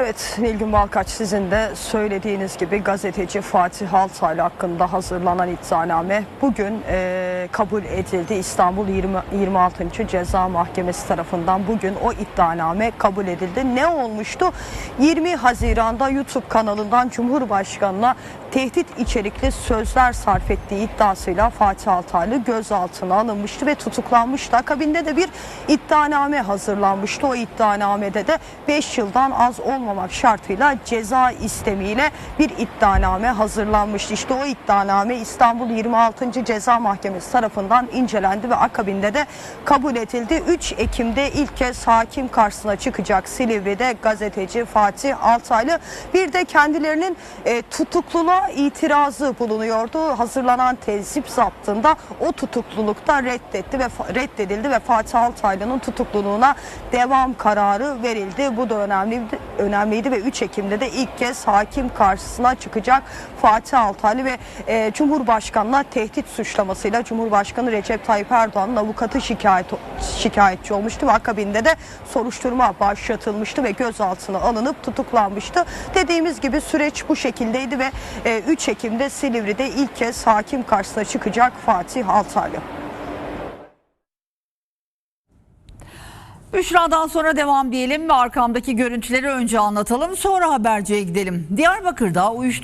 Evet Nilgün Balkaç sizin de söylediğiniz gibi gazeteci Fatih Altaylı hakkında hazırlanan iddianame bugün e, kabul edildi. İstanbul 20, 26. Ceza Mahkemesi tarafından bugün o iddianame kabul edildi. Ne olmuştu? 20 Haziran'da YouTube kanalından Cumhurbaşkanı'na tehdit içerikli sözler sarf ettiği iddiasıyla Fatih Altaylı gözaltına alınmıştı ve tutuklanmıştı. Akabinde de bir iddianame hazırlanmıştı. O iddianamede de 5 yıldan az olmamak şartıyla ceza istemiyle bir iddianame hazırlanmıştı. İşte o iddianame İstanbul 26. Ceza Mahkemesi tarafından incelendi ve akabinde de kabul edildi. 3 Ekim'de ilk kez hakim karşısına çıkacak Silivri'de gazeteci Fatih Altaylı. Bir de kendilerinin e, tutukluluğa itirazı bulunuyordu. Hazırlanan tezip zaptında o tutuklulukta reddetti ve reddedildi ve Fatih Altaylı'nın tutukluluğuna devam kararı verildi. Bu da önemliydi, önemliydi ve 3 Ekim'de de ilk kez hakim karşısına çıkacak Fatih Altaylı ve e, Cumhurbaşkanı'na tehdit suçlamasıyla Cumhurbaşkanı Recep Tayyip Erdoğan'ın avukatı şikayet şikayetçi olmuştu ve akabinde de soruşturma başlatılmıştı ve gözaltına alınıp tutuklanmıştı. Dediğimiz gibi süreç bu şekildeydi ve e, 3 Ekim'de Silivri'de ilk kez hakim karşısına çıkacak Fatih Altaylı. Büşra'dan sonra devam diyelim ve arkamdaki görüntüleri önce anlatalım sonra haberciye gidelim. Diyarbakır'da uyuşturucu